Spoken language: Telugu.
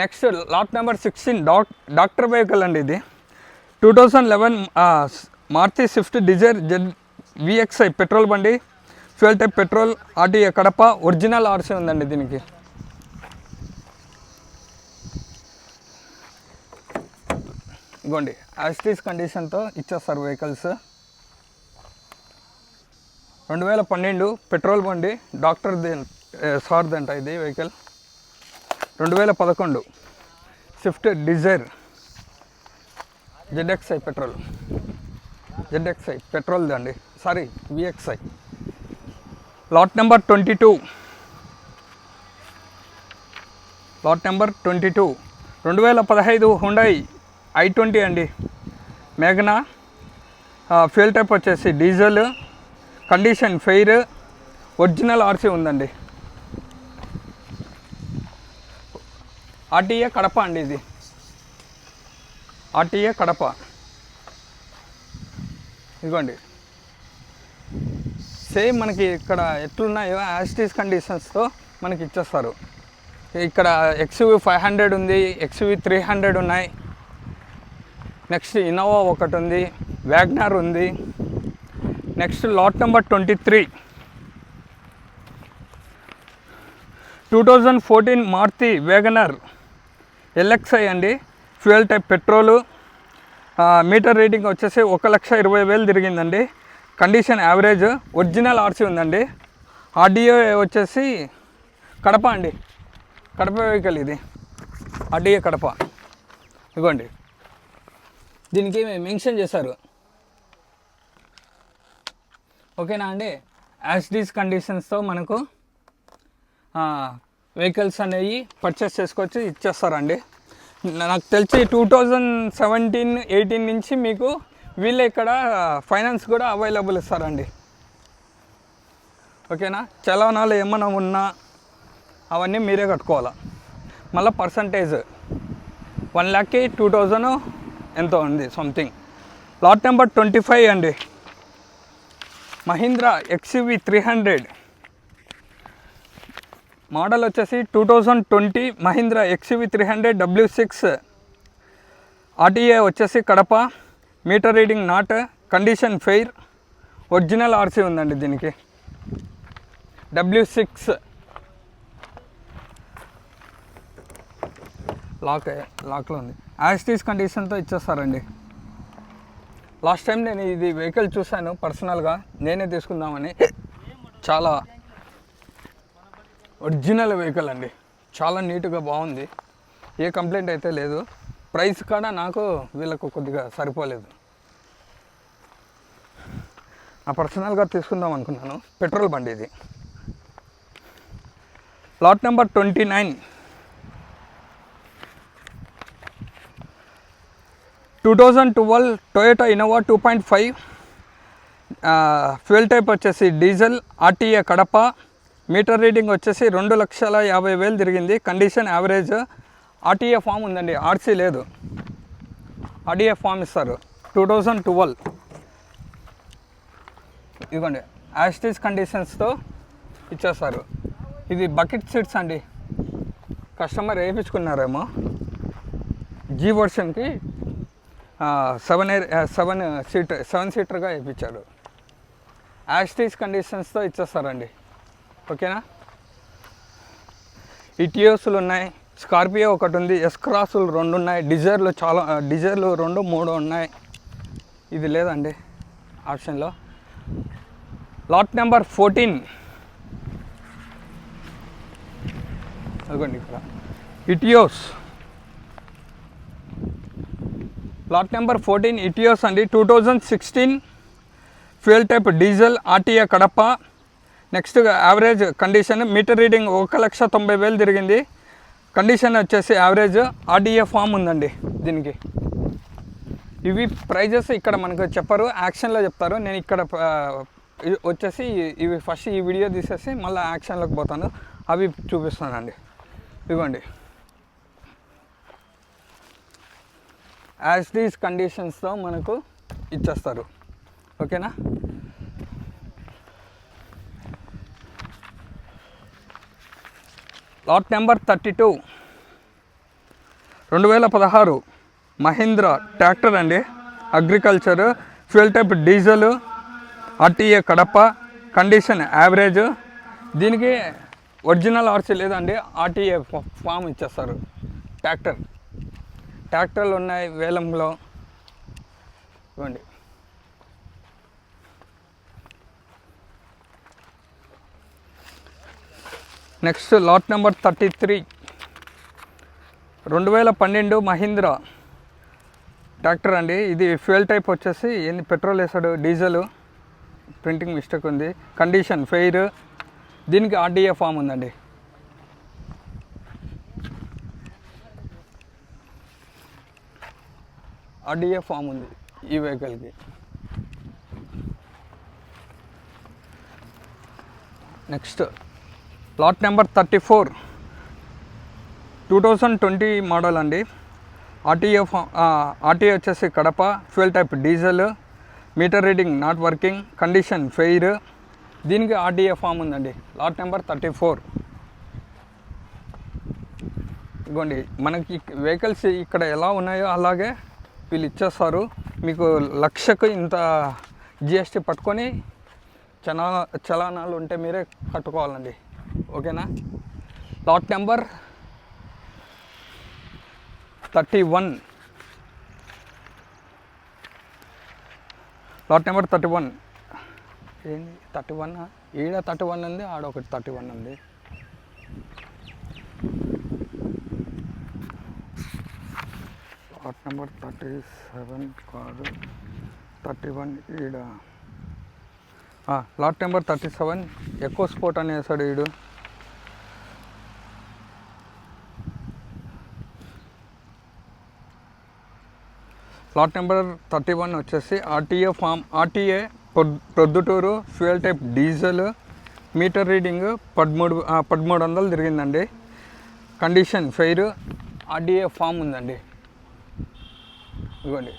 Next lot number sixteen doc doctor vehicle అండి ఇది. Two thousand eleven Maruti Swift Dzire Z VXI petrol బండి fuel type petrol RTA Kadapa original RC ఉందండి దీనికి. ఇగోండి యాస్టీస్ కండిషన్తో ఇచ్చేస్తారు వెహికల్స్ రెండు వేల పన్నెండు పెట్రోల్ బండి డాక్టర్ సార్ దంట ఇది వెహికల్ రెండు వేల పదకొండు Swift Dzire ZXI petrol. ZXI petrol దండి. Sorry VXI. Lot number twenty two. Lot number twenty two. రెండు వేల పదహైదు హుండాయి ఐ ట్వంటీ అండి. మేఘనా ఫ్యూల్ టైప్ వచ్చేసి diesel condition fair original RC ఉందండి. ఆర్టీఏ కడప అండి ఇది. ఆర్టీఏ కడప. ఇదిగోండి. సేమ్ మనకి ఇక్కడ ఎట్లున్నాయో యాస్టీస్ కండిషన్స్తో మనకి ఇచ్చేస్తారు. ఇక్కడ ఎక్స్వి ఫైవ్ హండ్రెడ్ ఉంది ఎక్స్వి త్రీ హండ్రెడ్ ఉన్నాయి. నెక్స్ట్ ఇన్నోవా ఒకటి ఉంది వ్యాగ్నార్ ఉంది. Next lot number twenty three two thousand fourteen Maruti WagonR LXI అండి. Fuel type petrol meter reading వచ్చేసి ఒక లక్ష ఇరవై వేలు తిరిగిందండి. కండిషన్ యావరేజ్ ఒరిజినల్ ఆర్సీ ఉందండి. ఆర్డిఓ వచ్చేసి కడప అండి. కడప వెహికల్ ఇది. ఆర్డిఏ కడప. ఇదిగోండి దీనికి మెన్షన్ చేశారు? ఓకేనా అండి? యాస్డీస్ కండిషన్స్తో మనకు వెహికల్స్ అనేవి పర్చేస్ చేసుకోవచ్చు ఇచ్చేస్తారండి. నాకు తెలిసి టూ థౌజండ్ సెవెంటీన్ ఎయిటీన్ నుంచి మీకు వీళ్ళే ఇక్కడ ఫైనాన్స్ కూడా అవైలబుల్ ఇస్తారండి. ఓకేనా? చలవనాలు ఏమైనా ఉన్నా అవన్నీ మీరే కట్టుకోవాలా. మళ్ళీ పర్సంటేజ్ వన్ ల్యాక్కి టూ థౌజండ్ ఎంతో ఉంది something lot number twenty five అండి. Mahindra XUV three hundred model వచ్చేసి two thousand twenty Mahindra XUV three hundred W six RTA వచ్చేసి Kadapa. Meter reading not condition fair original RC ఉందండి దీనికి. డబ్ల్యూ సిక్స్ లాక్ లాక్లో ఉంది. యాస్టీస్ కండిషన్తో ఇచ్చేస్తారండి. లాస్ట్ టైం నేను ఇది వెహికల్ చూశాను పర్సనల్గా నేనే తీసుకుందామని. చాలా ఒరిజినల్ వెహికల్ అండి. చాలా నీట్గా బాగుంది. ఏ కంప్లైంట్ అయితే లేదు. ప్రైస్ కూడా నాకు వీళ్ళకు కొద్దిగా సరిపోలేదు. నా పర్సనల్గా తీసుకుందాం అనుకున్నాను. పెట్రోల్ బండి ఇది. Lot number twenty nine. Two thousand twelve Toyota Innova two point five fuel type వచ్చేసి diesel RTA Kadapa meter reading వచ్చేసి రెండు లక్షల యాభై వేలు తిరిగింది. Condition average. ఆర్టీఏ ఫామ్ ఉందండి. ఆర్సీ లేదు. ఆర్టీఏ ఫామ్ ఇస్తారు. Two thousand twelve. ఇదిగోండి యాస్టీస్ కండిషన్స్తో ఇచ్చేస్తారు. ఇది బకెట్ సీట్స్ అండి. కస్టమర్ వేయించుకున్నారేమో. G వర్షన్కి seven air seven seater seven సీటర్గా వేయించాడు యాస్టీస్ కండిషన్స్తో ఇచ్చేస్తారండి. ఓకేనా? ఇటియోస్లు ఉన్నాయి స్కార్పియో ఒకటి ఉంది ఎస్క్రాసులు రెండు ఉన్నాయి డిజైర్లు చాలా డిజైర్లు రెండు మూడు ఉన్నాయి. ఇది లేదండి ఆప్షన్లో. Lot number fourteen. అదిగోండి ఇక్కడ. Etios. Lot number fourteen Etios అండి. Two thousand sixteen fuel type diesel RTA Kadapa. Next average condition meter reading ఒక లక్ష తొంభై వేలు తిరిగింది. కండిషన్ వచ్చేసి యావరేజ్ ఆర్డీఏ ఫామ్ ఉందండి దీనికి. ఇవి ప్రైజెస్ ఇక్కడ మనకు చెప్పరు యాక్షన్లో చెప్తారు. నేను ఇక్కడ వచ్చేసి ఇవి ఫస్ట్ ఈ వీడియో తీసేసి మళ్ళీ యాక్షన్లోకి పోతాను. అవి చూపిస్తానండి ఇవ్వండి. యాజ్ దీస్ కండిషన్స్తో మనకు ఇచ్చేస్తారు. ఓకేనా? Lot number thirty two. రెండు వేల పదహారు మహీంద్రా ట్రాక్టర్ అండి. Agriculture fuel type diesel RTA Kadapa condition average. దీనికి ఒరిజినల్ ఆర్సీ లేదండి ఆర్టీఏ ఫామ్ ఇచ్చేస్తారు ట్రాక్టర్. ట్రాక్టర్లు ఉన్నాయి వేలంలో. ఇవ్వండి. Next lot number thirty three. రెండు వేల పన్నెండు మహీంద్రా. ట్రాక్టర్ అండి ఇది ఫ్యూయల్ టైప్ వచ్చేసి ఏంది పెట్రోల్ వేసాడు డీజిల్. ప్రింటింగ్ మిస్టేక్ ఉంది. Condition fair. దీనికి ఆర్డీఏ ఫామ్ ఉందండి. ఆర్డీఏ ఫామ్ ఉంది ఈ వెహికల్కి. Next lot number thirty four. Two thousand twenty model అండి. ఆర్టీఏ ఫా- ఆర్టీఏ వచ్చేసి Kadapa fuel type diesel meter reading not working condition fair. దీనికి ఆర్టీఏ ఫామ్ ఉందండి. Lot number thirty four. ఇదిగోండి మనకి వెహికల్స్ ఇక్కడ ఎలా ఉన్నాయో అలాగే వీళ్ళు ఇచ్చేస్తారు. మీకు లక్షకు ఇంత జిఎస్టీ పట్టుకొని చలా చలానాలు ఉంటే మీరే కట్టుకోవాలండి. ఓకేనా? Lot number thirty one lot number thirty one ఏంది? థర్టీ వన్ ఈడ థర్టీ వన్ ఉంది ఆడ ఒకటి థర్టీ వన్ ఉంది. లాట్ నెంబర్ థర్టీ సెవెన్ కాదు. థర్టీ వన్ ఈడ. లాట్ నెంబర్ థర్టీ సెవెన్ ఎక్కువ స్పోర్ట్ అని వేసాడు ఈడు. లాట్ నెంబర్ థర్టీ వన్ వచ్చేసి RTA form RTA Proddatur fuel type diesel meter reading పదమూడు పదమూడు వందలు తిరిగిందండి. కండిషన్ ఫెయిర్ ఆర్డీఏ ఫామ్ ఉందండి. ఇవ్వండి